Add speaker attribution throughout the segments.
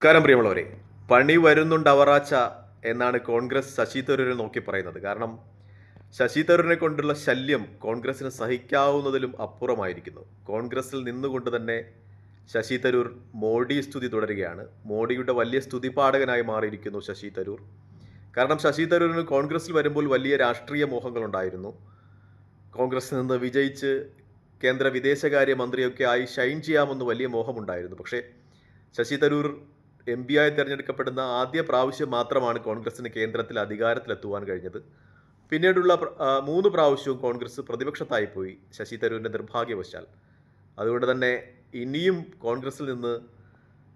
Speaker 1: നമസ്കാരം പ്രിയമുള്ളവരെ. പണി വരുന്നുണ്ട് അവറാച്ച എന്നാണ് കോൺഗ്രസ് ശശി തരൂരിനെ നോക്കി പറയുന്നത്. കാരണം ശശി തരൂരിനെ കൊണ്ടുള്ള ശല്യം കോൺഗ്രസിന് സഹിക്കാവുന്നതിലും അപ്പുറമായിരിക്കുന്നു. കോൺഗ്രസിൽ നിന്നുകൊണ്ട് തന്നെ ശശി തരൂർ മോഡി സ്തുതി തുടരുകയാണ്. മോഡിയുടെ വലിയ സ്തുതിപാഠകനായി മാറിയിരിക്കുന്നു ശശി തരൂർ. കാരണം ശശി തരൂരിന് കോൺഗ്രസിൽ വരുമ്പോൾ വലിയ രാഷ്ട്രീയ മോഹങ്ങളുണ്ടായിരുന്നു. കോൺഗ്രസിൽ നിന്ന് വിജയിച്ച് കേന്ദ്ര വിദേശകാര്യ മന്ത്രിയൊക്കെ ആയി ഷൈൻ ചെയ്യാമെന്ന് വലിയ മോഹമുണ്ടായിരുന്നു. പക്ഷേ ശശി തരൂർ എം പി ആയി തിരഞ്ഞെടുക്കപ്പെടുന്ന ആദ്യ പ്രാവശ്യം മാത്രമാണ് കോൺഗ്രസിന് കേന്ദ്രത്തിൽ അധികാരത്തിലെത്തുവാൻ കഴിഞ്ഞത്. പിന്നീടുള്ള മൂന്ന് പ്രാവശ്യവും കോൺഗ്രസ് പ്രതിപക്ഷത്തായി പോയി ശശി തരൂരിന്റെ നിർഭാഗ്യവശാൽ. അതുകൊണ്ട് തന്നെ ഇനിയും കോൺഗ്രസിൽ നിന്ന്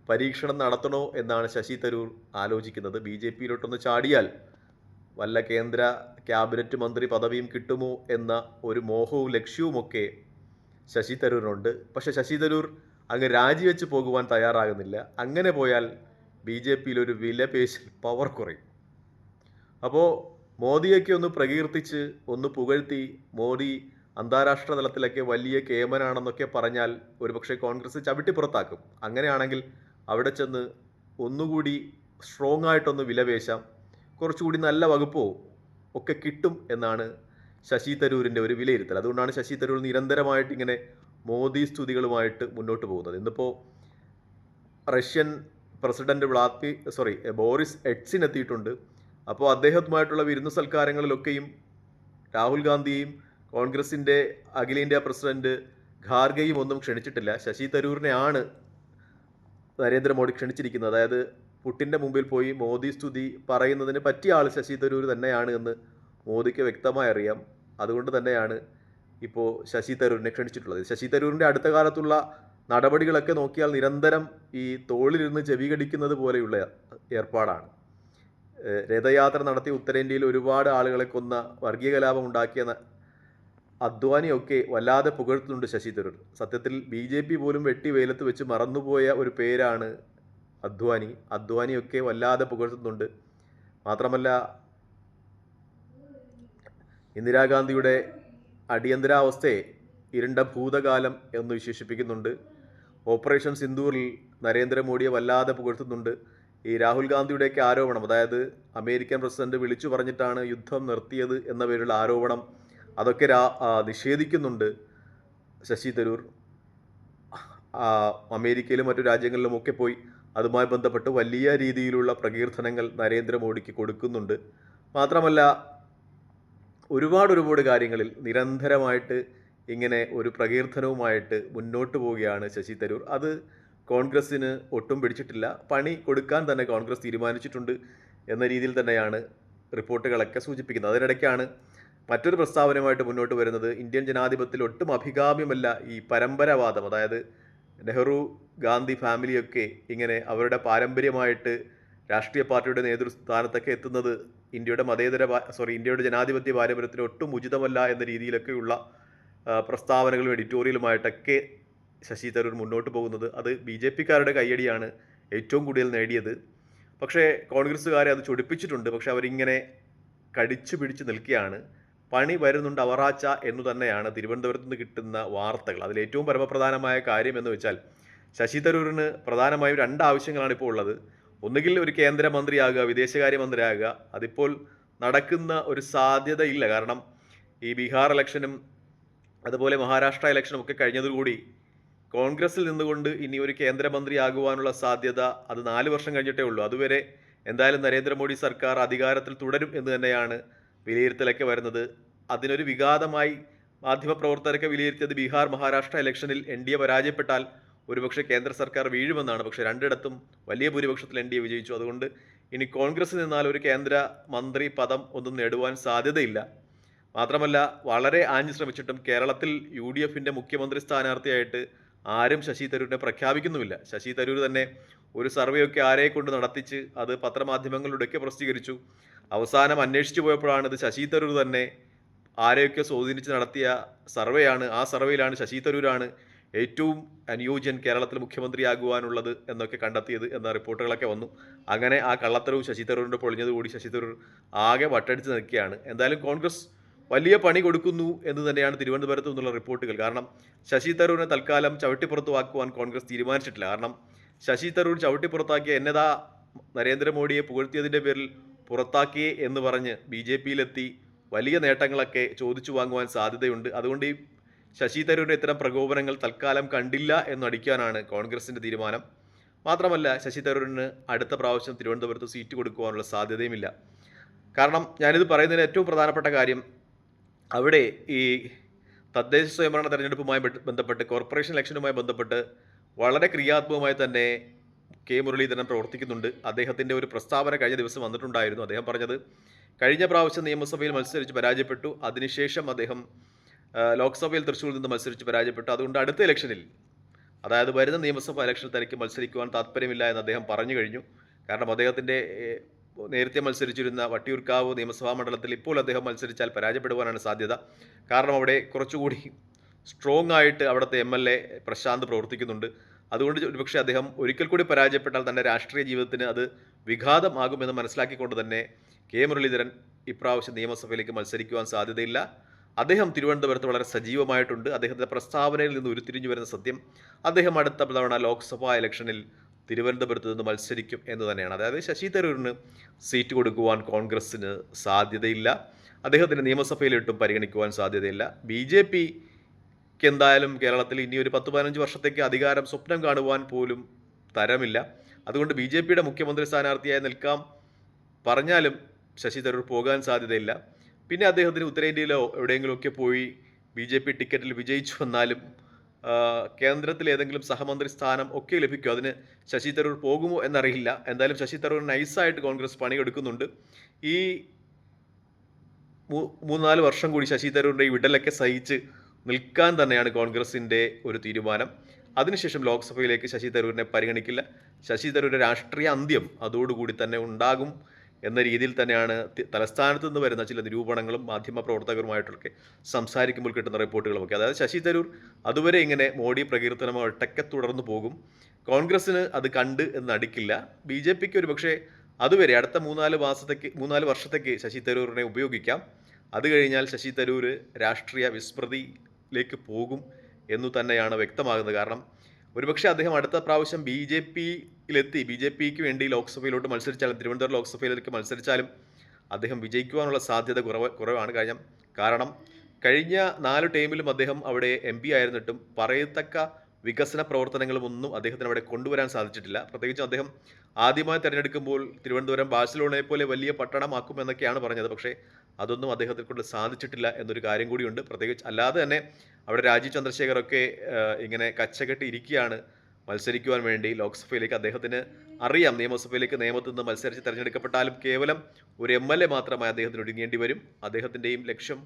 Speaker 1: പരീക്ഷണം നടത്തണോ എന്നാണ് ശശി തരൂർ ആലോചിക്കുന്നത്. ബി ജെ പിയിലോട്ടൊന്ന് ചാടിയാൽ വല്ല കേന്ദ്ര ക്യാബിനറ്റ് മന്ത്രി പദവിയും കിട്ടുമോ എന്ന ഒരു മോഹവും ലക്ഷ്യവുമൊക്കെ ശശി തരൂരിനുണ്ട്. പക്ഷേ ശശി തരൂർ അങ്ങ് രാജിവെച്ച് പോകുവാൻ തയ്യാറാകുന്നില്ല. അങ്ങനെ പോയാൽ ബി ജെ പിയിൽ ഒരു വിലപേശൽ പവർ കുറയും. അപ്പോൾ മോദിയൊക്കെ ഒന്ന് പ്രകീർത്തിച്ച് ഒന്ന് പുകഴ്ത്തി മോദി അന്താരാഷ്ട്ര തലത്തിലൊക്കെ വലിയ കേമനാണെന്നൊക്കെ പറഞ്ഞാൽ ഒരുപക്ഷെ കോൺഗ്രസ് ചവിട്ടി പുറത്താക്കും. അങ്ങനെയാണെങ്കിൽ അവിടെ ചെന്ന് ഒന്നുകൂടി സ്ട്രോങ് ആയിട്ടൊന്ന് വിലപേശാം കുറച്ചുകൂടി നല്ല വകുപ്പോ ഒക്കെ കിട്ടും എന്നാണ് ശശി തരൂരിന്റെ ഒരു വിലയിരുത്തൽ. അതുകൊണ്ടാണ് ശശി തരൂർ നിരന്തരമായിട്ട് ഇങ്ങനെ മോദി സ്തുതികളുമായിട്ട് മുന്നോട്ട് പോകുന്നത്. ഇന്നിപ്പോൾ റഷ്യൻ പ്രസിഡന്റ് വ്ളാത്തി സോറി ബോറിസ് എഡ്സിൻ എത്തിയിട്ടുണ്ട് അപ്പോൾ അദ്ദേഹവുമായിട്ടുള്ള വിരുന്ന് സൽക്കാരങ്ങളിലൊക്കെയും രാഹുൽ ഗാന്ധിയെയും കോൺഗ്രസിന്റെ അഖിലേന്ത്യാ പ്രസിഡന്റ് ഖാർഗെയും ഒന്നും ക്ഷണിച്ചിട്ടില്ല. ശശി തരൂരിനെയാണ് നരേന്ദ്രമോദി ക്ഷണിച്ചിരിക്കുന്നത്. അതായത് പുട്ടിന്റെ മുമ്പിൽ പോയി മോദി സ്തുതി പറയുന്നതിന് പറ്റിയ ആൾ ശശി തരൂർ തന്നെയാണ് എന്ന് മോദിക്ക് വ്യക്തമായി അറിയാം. അതുകൊണ്ട് തന്നെയാണ് ഇപ്പോൾ ശശി തരൂരിനെ ക്ഷണിച്ചിട്ടുള്ളത്. ശശി തരൂരിന്റെ അടുത്ത കാലത്തുള്ള നടപടികളൊക്കെ നോക്കിയാൽ നിരന്തരം ഈ തോളിലിരുന്ന് ചെവി കടിക്കുന്നത് പോലെയുള്ള ഏർപ്പാടാണ്. രഥയാത്ര നടത്തി ഉത്തരേന്ത്യയിൽ ഒരുപാട് ആളുകളെ കൊന്ന വർഗീയ കലാപം ഉണ്ടാക്കിയ അദ്വാനിയൊക്കെ വല്ലാതെ പുകഴ്ത്തുന്നുണ്ട് ശശി തരൂർ. സത്യത്തിൽ ബി ജെ പി പോലും വെട്ടി വെയിലത്ത് വെച്ച് മറന്നുപോയ ഒരു പേരാണ് അദ്വാനി. അദ്വാനിയൊക്കെ വല്ലാതെ പുകഴ്ത്തുന്നുണ്ട്. മാത്രമല്ല ഇന്ദിരാഗാന്ധിയുടെ അടിയന്തരാവസ്ഥയെ ഇരുണ്ട ഭൂതകാലം എന്ന് വിശേഷിപ്പിക്കുന്നുണ്ട്. ഓപ്പറേഷൻ സിന്ദൂറിൽ നരേന്ദ്രമോദിയെ വല്ലാതെ പുകഴ്ത്തുന്നുണ്ട്. ഈ രാഹുൽ ഗാന്ധിയുടെയൊക്കെ ആരോപണം അതായത് അമേരിക്കൻ പ്രസിഡന്റ് വിളിച്ചു പറഞ്ഞിട്ടാണ് യുദ്ധം നിർത്തിയത് എന്ന പേരിലുള്ള ആരോപണം അതൊക്കെ രാ നിഷേധിക്കുന്നുണ്ട് ശശി തരൂർ. അമേരിക്കയിലും മറ്റു രാജ്യങ്ങളിലും ഒക്കെ പോയി അതുമായി ബന്ധപ്പെട്ട് വലിയ രീതിയിലുള്ള പ്രകീർത്തനങ്ങൾ നരേന്ദ്രമോദിക്ക് കൊടുക്കുന്നുണ്ട്. മാത്രമല്ല ഒരുപാട് ഒരുപാട് കാര്യങ്ങളിൽ നിരന്തരമായിട്ട് ഇങ്ങനെ ഒരു പ്രകീർത്തനവുമായിട്ട് മുന്നോട്ട് പോവുകയാണ് ശശി തരൂർ. അത് കോൺഗ്രസ്സിന് ഒട്ടും പിടിച്ചിട്ടില്ല. പണി കൊടുക്കാൻ തന്നെ കോൺഗ്രസ് തീരുമാനിച്ചിട്ടുണ്ട് എന്ന രീതിയിൽ തന്നെയാണ് റിപ്പോർട്ടുകളൊക്കെ സൂചിപ്പിക്കുന്നത്. അതിനിടയ്ക്കാണ് മറ്റൊരു പ്രസ്താവനയുമായിട്ട് മുന്നോട്ട് വരുന്നത്. ഇന്ത്യൻ ജനാധിപത്യത്തിൽ ഒട്ടും അഭികാമ്യമല്ല ഈ പരമ്പരാവാദം. അതായത് നെഹ്റു ഗാന്ധി ഫാമിലിയൊക്കെ ഇങ്ങനെ അവരുടെ പാരമ്പര്യമായിട്ട് രാഷ്ട്രീയ പാർട്ടിയുടെ നേതൃസ്ഥാനത്തൊക്കെ എത്തുന്നത് ഇന്ത്യയുടെ മതേതര സോറി ഇന്ത്യയുടെ ജനാധിപത്യ പാരമ്പര്യത്തിന് ഒട്ടും ഉചിതമല്ല എന്ന രീതിയിലൊക്കെയുള്ള പ്രസ്താവനകളും എഡിറ്റോറിയലുമായിട്ടൊക്കെ ശശി തരൂർ മുന്നോട്ട് പോകുന്നത് അത് ബി ജെ പിക്കാരുടെ കയ്യടിയാണ് ഏറ്റവും കൂടുതൽ നേടിയത്. പക്ഷേ കോൺഗ്രസ്സുകാരെ അത് ചൊടിപ്പിച്ചിട്ടുണ്ട്. പക്ഷേ അവരിങ്ങനെ കടിച്ചു പിടിച്ച് നിൽക്കുകയാണ്. പണി വരുന്നുണ്ട് അവറാച്ച എന്നു തന്നെയാണ് തിരുവനന്തപുരത്ത് നിന്ന് കിട്ടുന്ന വാർത്തകൾ. അതിൽ ഏറ്റവും പരമപ്രധാനമായ കാര്യം എന്ന് വെച്ചാൽ ശശി തരൂരിന് പ്രധാനമായും രണ്ട് ആവശ്യങ്ങളാണ് ഇപ്പോൾ ഉള്ളത്. ഒന്നുകിൽ ഒരു കേന്ദ്രമന്ത്രിയാകുക വിദേശകാര്യമന്ത്രിയാകുക. അതിപ്പോൾ നടക്കുന്ന ഒരു സാധ്യതയില്ല. കാരണം ഈ ബീഹാർ ഇലക്ഷനും അതുപോലെ മഹാരാഷ്ട്ര ഇലക്ഷനൊക്കെ ഒക്കെ കഴിഞ്ഞതോടുകൂടി കോൺഗ്രസിൽ നിന്നുകൊണ്ട് ഇനി ഒരു കേന്ദ്രമന്ത്രിയാകുവാനുള്ള സാധ്യത അത് നാല് വർഷം കഴിഞ്ഞിട്ടേ ഉള്ളൂ. അതുവരെ എന്തായാലും നരേന്ദ്രമോദി സർക്കാർ അധികാരത്തിൽ തുടരും എന്ന് തന്നെയാണ് വിലയിരുത്തലൊക്കെ വരുന്നത്. അതിനൊരു വിഘാതമായി മാധ്യമപ്രവർത്തകരൊക്കെ വിലയിരുത്തിയത് ബീഹാർ മഹാരാഷ്ട്ര ഇലക്ഷനിൽ എൻ ഡി എ പരാജയപ്പെട്ടാൽ ഒരുപക്ഷെ കേന്ദ്ര സർക്കാർ വീഴുമെന്നാണ്. പക്ഷേ രണ്ടിടത്തും വലിയ ഭൂരിപക്ഷത്തിൽ എൻ ഡി എ വിജയിച്ചു. അതുകൊണ്ട് ഇനി കോൺഗ്രസ് നിന്നാൽ ഒരു കേന്ദ്ര മന്ത്രി പദം ഒന്നും നേടുവാൻ സാധ്യതയില്ല. മാത്രമല്ല വളരെ ആഞ്ഞു ശ്രമിച്ചിട്ടും കേരളത്തിൽ യു ഡി എഫിന്റെ മുഖ്യമന്ത്രി സ്ഥാനാർത്ഥിയായിട്ട് ആരും ശശി തരൂരിനെ പ്രഖ്യാപിക്കുന്നുമില്ല. ശശി തരൂർ തന്നെ ഒരു സർവേ ഒക്കെ ആരെ കൊണ്ട് നടത്തിച്ച് അത് പത്രമാധ്യമങ്ങളിലൂടെയൊക്കെ പ്രസിദ്ധീകരിച്ചു. അവസാനം അന്വേഷിച്ചു പോയപ്പോഴാണ് ഇത് ശശി തരൂർ തന്നെ ആരെയൊക്കെ സ്വാധീനിച്ച് നടത്തിയ സർവേയാണ്. ആ സർവേയിലാണ് ശശി തരൂരാണ് ഏറ്റവും അനുയോജ്യൻ കേരളത്തിൽ മുഖ്യമന്ത്രിയാകുവാനുള്ളത് എന്നൊക്കെ കണ്ടെത്തിയത് എന്ന റിപ്പോർട്ടുകളൊക്കെ വന്നു. അങ്ങനെ ആ കള്ളത്തരവും ശശി തരൂരിന്റെ പൊളിഞ്ഞതുകൂടി ശശി തരൂർ ആകെ വട്ടടിച്ച് നിൽക്കുകയാണ്. എന്തായാലും കോൺഗ്രസ് വലിയ പണി കൊടുക്കുന്നു എന്ന് തന്നെയാണ് തിരുവനന്തപുരത്ത് നിന്നുള്ള റിപ്പോർട്ടുകൾ. കാരണം ശശി തരൂരിനെ തൽക്കാലം ചവിട്ടിപ്പുറത്തുവാക്കുവാൻ കോൺഗ്രസ് തീരുമാനിച്ചിട്ടില്ല. കാരണം ശശി തരൂർ ചവിട്ടിപ്പുറത്താക്കിയ എന്നതാ നരേന്ദ്രമോദിയെ പുകഴ്ത്തിയതിന്റെ പേരിൽ പുറത്താക്കിയേ എന്ന് പറഞ്ഞ് ബി ജെ പിയിലെത്തി വലിയ നേട്ടങ്ങളൊക്കെ ചോദിച്ചു വാങ്ങുവാൻ സാധ്യതയുണ്ട്. അതുകൊണ്ട് ഈ ശശി തരൂരിന്റെ ഇത്തരം പ്രകോപനങ്ങൾ തൽക്കാലം കണ്ടില്ല എന്നടിക്കാനാണ് കോൺഗ്രസിന്റെ തീരുമാനം. മാത്രമല്ല ശശി തരൂരിന് അടുത്ത പ്രാവശ്യം തിരുവനന്തപുരത്ത് സീറ്റ് കൊടുക്കുവാനുള്ള സാധ്യതയുമില്ല. കാരണം ഞാനിത് പറയുന്നതിന് ഏറ്റവും പ്രധാനപ്പെട്ട കാര്യം അവിടെ ഈ തദ്ദേശ സ്വയംഭരണ തെരഞ്ഞെടുപ്പുമായി ബന്ധ- ബന്ധപ്പെട്ട് കോർപ്പറേഷൻ ഇലക്ഷനുമായി ബന്ധപ്പെട്ട് വളരെ ക്രിയാത്മകമായി തന്നെ കെ മുരളീധരൻ പ്രവർത്തിക്കുന്നുണ്ട്. അദ്ദേഹത്തിന്റെ ഒരു പ്രസ്താവന കഴിഞ്ഞ ദിവസം വന്നിട്ടുണ്ടായിരുന്നു. അദ്ദേഹം പറഞ്ഞത് കഴിഞ്ഞ പ്രാവശ്യം നിയമസഭയിൽ മത്സരിച്ച് പരാജയപ്പെട്ടു. അതിനുശേഷം അദ്ദേഹം ലോക്സഭയിൽ തൃശ്ശൂരിൽ നിന്ന് മത്സരിച്ച് പരാജയപ്പെട്ടു. അതുകൊണ്ട് അടുത്ത ഇലക്ഷനിൽ അതായത് വരുന്ന നിയമസഭാ ഇലക്ഷനിൽ തനിക്ക് മത്സരിക്കുവാൻ താല്പര്യമില്ല എന്ന് അദ്ദേഹം പറഞ്ഞു കഴിഞ്ഞു. കാരണം അദ്ദേഹത്തിന്റെ നേരത്തെ മത്സരിച്ചിരുന്ന വട്ടിയൂർക്കാവ് നിയമസഭാ മണ്ഡലത്തിൽ ഇപ്പോൾ അദ്ദേഹം മത്സരിച്ചാൽ പരാജയപ്പെടുവാനാണ് സാധ്യത. കാരണം അവിടെ കുറച്ചുകൂടി സ്ട്രോങ് ആയിട്ട് അവിടുത്തെ എം എൽ എ പ്രശാന്ത് പ്രവർത്തിക്കുന്നുണ്ട്. അതുകൊണ്ട് ഒരുപക്ഷെ അദ്ദേഹം ഒരിക്കൽ കൂടി പരാജയപ്പെട്ടാൽ തന്റെ രാഷ്ട്രീയ ജീവിതത്തിന് അത് വിഘാതമാകുമെന്ന് മനസ്സിലാക്കിക്കൊണ്ട് തന്നെ കെ മുരളീധരൻ ഇപ്രാവശ്യം നിയമസഭയിലേക്ക് മത്സരിക്കുവാൻ സാധ്യതയില്ല. അദ്ദേഹം തിരുവനന്തപുരത്ത് വളരെ സജീവമായിട്ടുണ്ട്. അദ്ദേഹത്തിന്റെ പ്രസ്താവനയിൽ നിന്ന് ഉരുത്തിരിഞ്ഞു വരുന്ന സത്യം അദ്ദേഹം അടുത്ത തവണ ലോക്സഭാ ഇലക്ഷനിൽ തിരുവനന്തപുരത്ത് നിന്ന് മത്സരിക്കും എന്ന് തന്നെയാണ്. അതായത് ശശി തരൂരിന് സീറ്റ് കൊടുക്കുവാൻ കോൺഗ്രസ്സിന് സാധ്യതയില്ല. അദ്ദേഹത്തിന് നിയമസഭയിലിട്ടും പരിഗണിക്കുവാൻ സാധ്യതയില്ല. ബി ജെ പിക്ക് എന്തായാലും കേരളത്തിൽ ഇനി ഒരു പത്ത് പതിനഞ്ച് വർഷത്തേക്ക് അധികാരം സ്വപ്നം കാണുവാൻ പോലും തരമില്ല. അതുകൊണ്ട് ബി ജെ പിയുടെ മുഖ്യമന്ത്രി സ്ഥാനാർത്ഥിയായി നിൽക്കാം പറഞ്ഞാലും ശശി തരൂർ പോകാൻ സാധ്യതയില്ല. പിന്നെ അദ്ദേഹത്തിന് ഉത്തരേന്ത്യയിലോ എവിടെയെങ്കിലുമൊക്കെ പോയി ബി ജെ പി ടിക്കറ്റിൽ വിജയിച്ചു വന്നാലും കേന്ദ്രത്തിൽ ഏതെങ്കിലും സഹമന്ത്രി സ്ഥാനം ഒക്കെ ലഭിക്കുമോ അതിന് ശശി തരൂർ പോകുമോ എന്നറിയില്ല. എന്തായാലും ശശി തരൂർ നൈസായിട്ട് കോൺഗ്രസ് പണിയെടുക്കുന്നുണ്ട്. ഈ മൂന്നാൽ വർഷം കൂടി ശശി തരൂരിന്റെ ഈ വിടലൊക്കെ സഹിച്ച് നിൽക്കാൻ തന്നെയാണ് കോൺഗ്രസിന്റെ ഒരു തീരുമാനം. അതിനുശേഷം ലോക്സഭയിലേക്ക് ശശി തരൂരിനെ പരിഗണിക്കില്ല. ശശി തരൂരിന്റെ രാഷ്ട്രീയ അന്ത്യം അതോടുകൂടി തന്നെ ഉണ്ടാകും. എന്ന രീതിയിൽ തന്നെയാണ് തലസ്ഥാനത്ത് നിന്ന് വരുന്ന ചില നിരൂപണങ്ങളും മാധ്യമ പ്രവർത്തകരുമായിട്ടൊക്കെ സംസാരിക്കുമ്പോൾ കിട്ടുന്ന റിപ്പോർട്ടുകളുമൊക്കെ. അതായത് ശശി തരൂർ അതുവരെ ഇങ്ങനെ മോഡി പ്രകീർത്തനം ഒട്ടൊക്കെ തുടർന്നു പോകും. കോൺഗ്രസ്സിന് അത് കണ്ട് എന്ന് അടിക്കില്ല ബി ജെ പിക്ക് ഒരു പക്ഷേ അതുവരെ അടുത്ത മൂന്നാൽ മാസത്തേക്ക് മൂന്നാൽ വർഷത്തേക്ക് ശശി തരൂറിനെ ഉപയോഗിക്കാം. അത് കഴിഞ്ഞാൽ ശശി തരൂർ രാഷ്ട്രീയ വിസ്മൃതിയിലേക്ക് പോകും എന്നു തന്നെയാണ് വ്യക്തമാകുന്നത്. കാരണം ഒരുപക്ഷെ അദ്ദേഹം അടുത്ത പ്രാവശ്യം ബി ജെ പിയിലെത്തി ബി ജെ പിക്ക് വേണ്ടി ലോക്സഭയിലോട്ട് മത്സരിച്ചാലും തിരുവനന്തപുരം ലോക്സഭയിലേക്ക് മത്സരിച്ചാലും അദ്ദേഹം വിജയിക്കുവാനുള്ള സാധ്യത കുറവ് കുറവാണ്. കാര്യം കാരണം കഴിഞ്ഞ നാല് ടൈമിലും അദ്ദേഹം അവിടെ എം പി ആയിരുന്നിട്ടും പറയത്തക്ക വികസന പ്രവർത്തനങ്ങളും ഒന്നും അദ്ദേഹത്തിന് അവിടെ കൊണ്ടുവരാൻ സാധിച്ചിട്ടില്ല. പ്രത്യേകിച്ചും അദ്ദേഹം ആദ്യമായി തിരഞ്ഞെടുക്കുമ്പോൾ തിരുവനന്തപുരം ബാഴ്സലോണയെ പോലെ വലിയ പട്ടണമാക്കും എന്നൊക്കെയാണ് പറഞ്ഞത്. പക്ഷേ അതൊന്നും അദ്ദേഹത്തെ കൊണ്ട് സാധിച്ചിട്ടില്ല എന്നൊരു കാര്യം കൂടിയുണ്ട്. പ്രത്യേകിച്ച് അല്ലാതെ തന്നെ അവിടെ രാജീവ് ചന്ദ്രശേഖറൊക്കെ ആ, ഇങ്ങനെ കച്ചകെട്ടി ഇരിക്കുകയാണ് മത്സരിക്കുവാൻ വേണ്ടി ലോക്സഭയിലേക്ക് അദ്ദേഹത്തിന് അറിയാം. നിയമസഭയിലേക്ക് നിയമത്തിൽ നിന്ന് മത്സരിച്ച് തിരഞ്ഞെടുക്കപ്പെട്ടാലും കേവലം ഒരു എം എൽ എ മാത്രമായി അദ്ദേഹത്തിന് ഒടുങ്ങേണ്ടി വരും. അദ്ദേഹത്തിന്റെയും ലക്ഷ്യം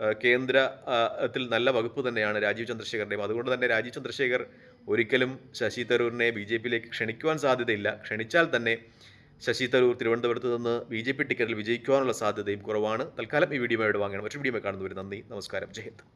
Speaker 1: ആ, കേന്ദ്ര ആ, ത്തിൽ നല്ല വകുപ്പ് തന്നെയാണ് രാജീവ് ചന്ദ്രശേഖറിന്റെയും അതുകൊണ്ട് തന്നെ രാജീവ് ചന്ദ്രശേഖർ ഒരിക്കലും ശശി തരൂരിനെ ബി ജെ പിയിലേക്ക് ക്ഷണിക്കുവാൻ സാധ്യതയില്ല. ക്ഷണിച്ചാൽ തന്നെ ശശി തരൂർ തിരുവനന്തപുരത്ത് നിന്ന് ബി ജെ പി ടിക്കറ്റിൽ വിജയിക്കുവാനുള്ള സാധ്യതയും കുറവാണ്. തൽക്കാലം ഈ വീഡിയോ ഇവിടെ വാങ്ങണം മറ്റൊരു വീഡിയോ കാണുന്നവർ നന്ദി നമസ്കാരം ജയ്